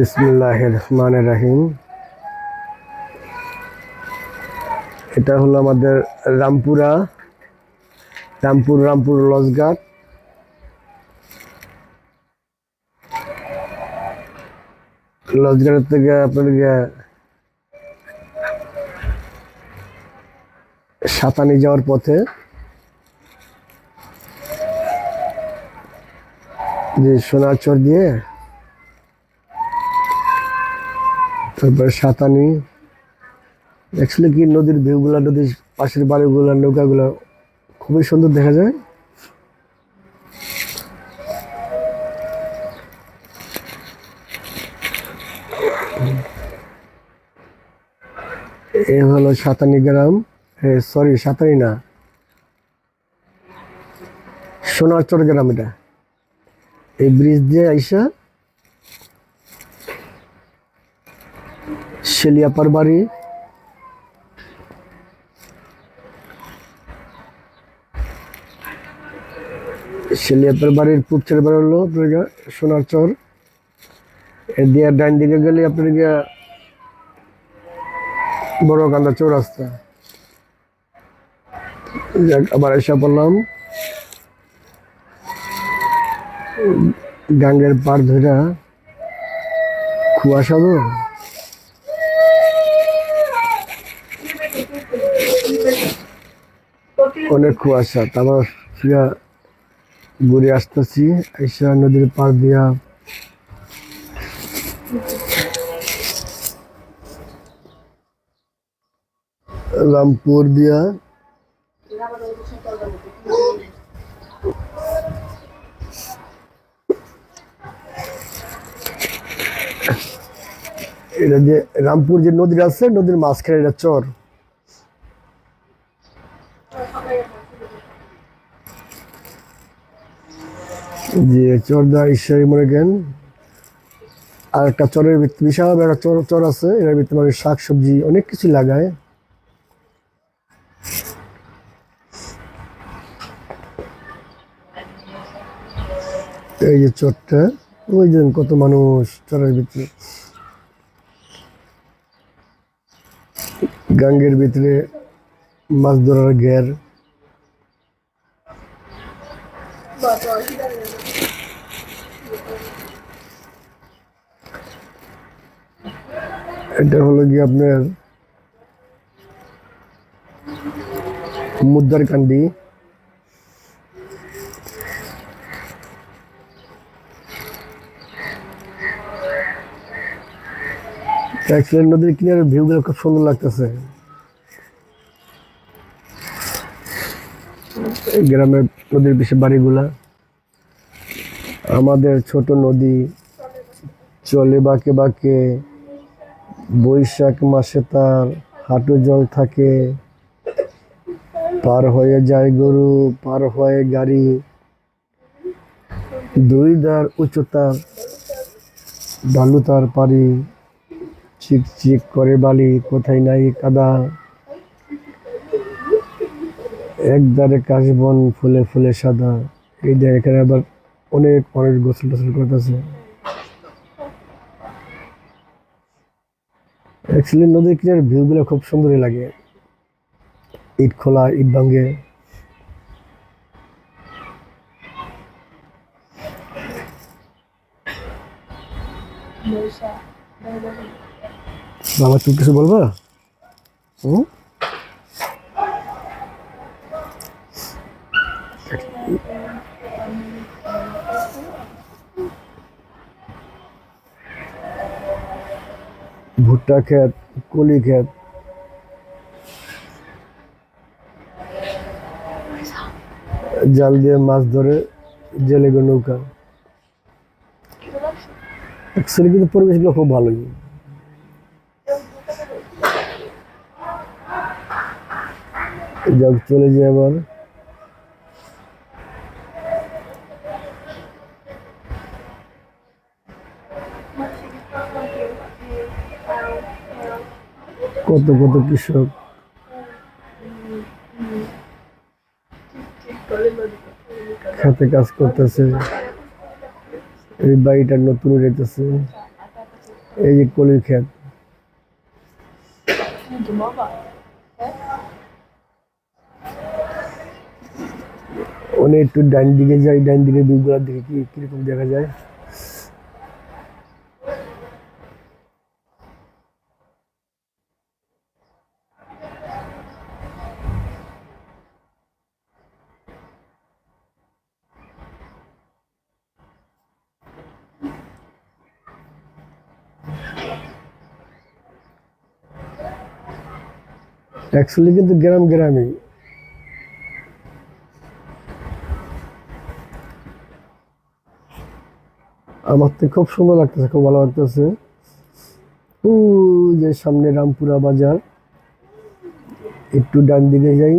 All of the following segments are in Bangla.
বিসমুল্লাহ রহমান রাহিম এটা হলো আমাদের রামপুরা, রামপুর রামপুর লজঘাট। লজঘাটের থেকে আপনার সাতানি যাওয়ার পথে যে সোনারচর দিয়ে তারপরে সাতানি। অ্যাকচুয়ালি কি নদীর ভিউগুলো নদীর পাশের বাড়িগুলো, নৌকাগুলো খুবই সুন্দর দেখা যায়। এ হলো সাতানি গ্রাম। হ্যাঁ সরি সাতানি না। সোনারচর গ্রাম এটা। এই ব্রিজ দিয়ে আইসা শেলিয়াপার বাড়ি। শেলিয়াপার বাড়ির পুচ্ছের বাড়ি হলো আপনার গিয়া সোনার চর। এ দিয়ে ডাইন দিকে গেলে আপনার গিয়া বড় কান্দা চৌরাস্তা। আবার এসে পড়লাম। গাঙ্গের পাড় ধরা কুয়াশা তো? অনেক কুয়াশা। তারপর ফিরা ঘুরে আসতেছি, আইসা নদীর পাড় দিয়া। রামপুর দিয়া। এটা যে রামপুর যে নদীর আছে, নদীর মাঝখানে এটা চর। যে চরদা ঈশ্বরী মনে করেন আর একটা চরের ভিতরে বিশাল একটা চর চর আছে, এর ভিতরে মানে শাক সবজি অনেক কিছু লাগায়। এই যে চরটা, ওই যে কত মানুষ চরের ভিতরে। গাঙ্গের ভিতরে মাছ ধরার ঘের। এটা হলো কি আপনার মুদ্রার কান্দি অ্যাক্সিডেন্ট নদীর কিনারে ভিউগুলো খুব সুন্দর লাগতেছে। গ্রামের নদীর বেশি বাড়িগুলা। আমাদের ছোট নদী চলে বাঁকে বাঁকে বৈশাখ মাসে তার হাঁটু জল থাকে। পার হয়ে যায় গরু, পার হয়ে গাড়ি। দুই দার উচ্চতার ঢালু তার পারি। চিক চিক করে বালি, কোথায় নাই কাদা। এক ধারে কাশবন ফুলে ফুলে সাদা। এই দিয়ে এখানে আবার অনেক মানুষ গোসল টোসল করতেছে। অ্যাকচুয়ালি নদীর কিনার ভিউগুলো খুব সুন্দরই লাগে। ইট খোলা, ইট ভাঙ্গে বাবা, তুমি কিছু বলবা? হুম? ভুট্টা ক্ষেত, কলি ক্ষেত। জাল দিয়ে মাছ ধরে জেলেগে নৌকা। অ্যাকচুয়ালি কিন্তু পরিবেশগুলো খুব ভালোই। যাক, চলে যায় আবার। কত কত কৃষক। খাতে কাজ করতেছে। এই বাড়িটা নতুন রেখেছে এই যে কলির ক্ষেত। অনেক একটু ডান দিকে যাই, ডান দিকে বিগুলার দিকে কি কীরকম দেখা যায়? অ্যাকচুয়ালি কিন্তু গ্রাম গ্রামই। আমার তো খুব সুন্দর লাগতেছে, খুব ভালো লাগতেছে। যে সামনে রামপুরা বাজার, একটু ডান দিকে যাই।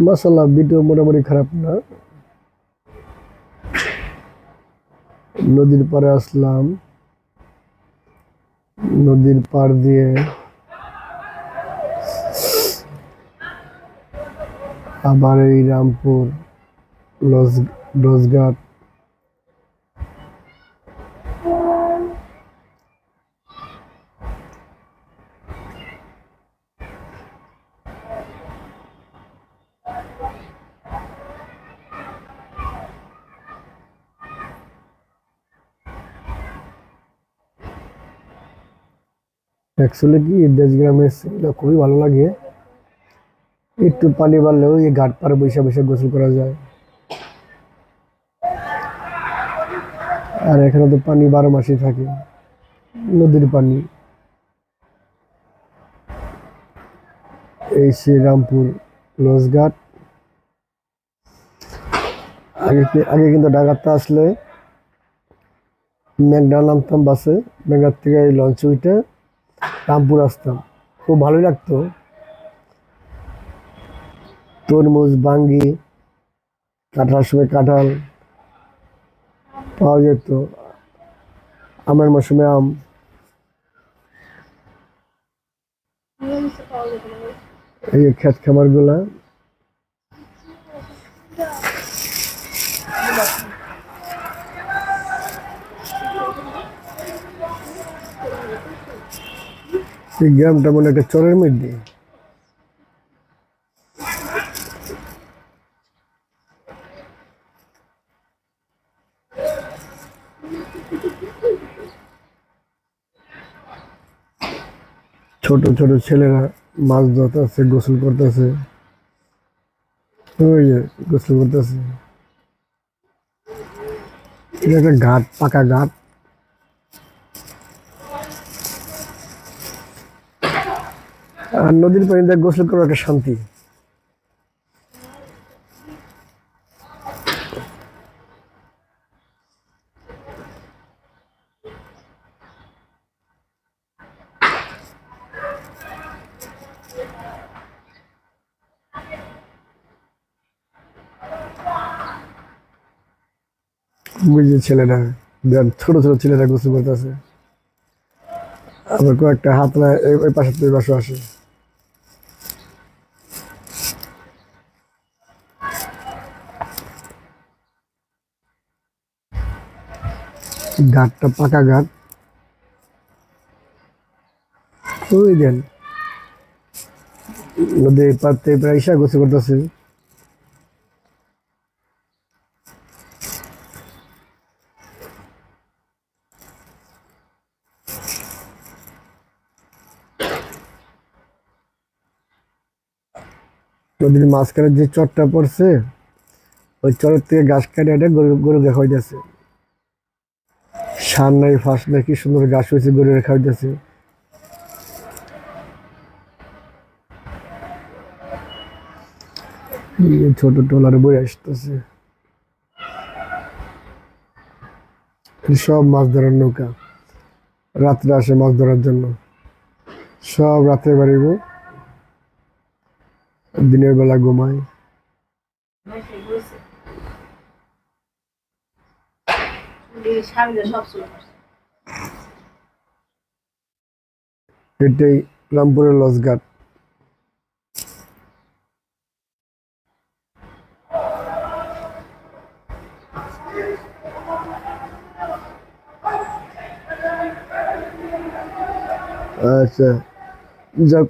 মাসাল্লাহ ভিডিও মোটামুটি খারাপ না। নদীর পাড়ে আসলাম। নদীর পার দিয়ে আবার এই রামপুর লজ লজঘাট অ্যাকচুয়ালি কি দেশ গ্রামের সিনটা খুবই ভালো লাগে। একটু পানি বাড়লেও এই ঘাট পাড়ে বসে বসে গোসল করা যায়। আর এখানে তো পানি বারো মাসই থাকে, নদীর পানি। এই শ্রীরামপুর লজঘাট আগে আগে কিন্তু ঢাকাতে আসলে মেঘনা নামতাম বাসে মেঘনার থেকে লঞ্চে উঠে রামপুর আসতাম। খুব ভালোই লাগতো। তরমুজ, বাঙ্গি, কাঁঠাল সময় কাঁঠাল পাওয়া যেত। আমের মৌসুমে আম। এই খেত খামারগুলা। এই গ্রামটা মনে একটা চরের মধ্যে। ছোট ছোট ছেলেরা মাছ ধরতেছে, গোসল করতেছে। গোসল করতেছে। একটা ঘাট, পাকা ঘাট। আর নদীর পানিতে গোসল করার একটা শান্তি। যে ছেলেরা ছোট ছোট ছেলেরা গোসল করতেছে আবার কয়েকটা হাত না ওই পাশে ওই পাশে আসে। ঘাটটা পাকা ঘাট। ওই দেন। নদীর পাড়তে প্রায় ইসা গোসল করতেছে। নদীর মাঝখানে যে চরটা পড়ছে, ওই চরের থেকে গাছ কাটে এটা গরু গরু খাওয়াইতেছে সার নাই ফাঁস নাই কি সুন্দর ঘাস হয়েছে গরু খাওয়াইতেছে এই ছোট টোলার বই আসতেছে। সব মাছ ধরার নৌকা। রাত্রে আসে মাছ ধরার জন্য। সব রাতে বাড়িব দিনের বেলা ঘুমায়। সামনে সব চলে এটাই রামপুরের লসঘাট আচ্ছা যাক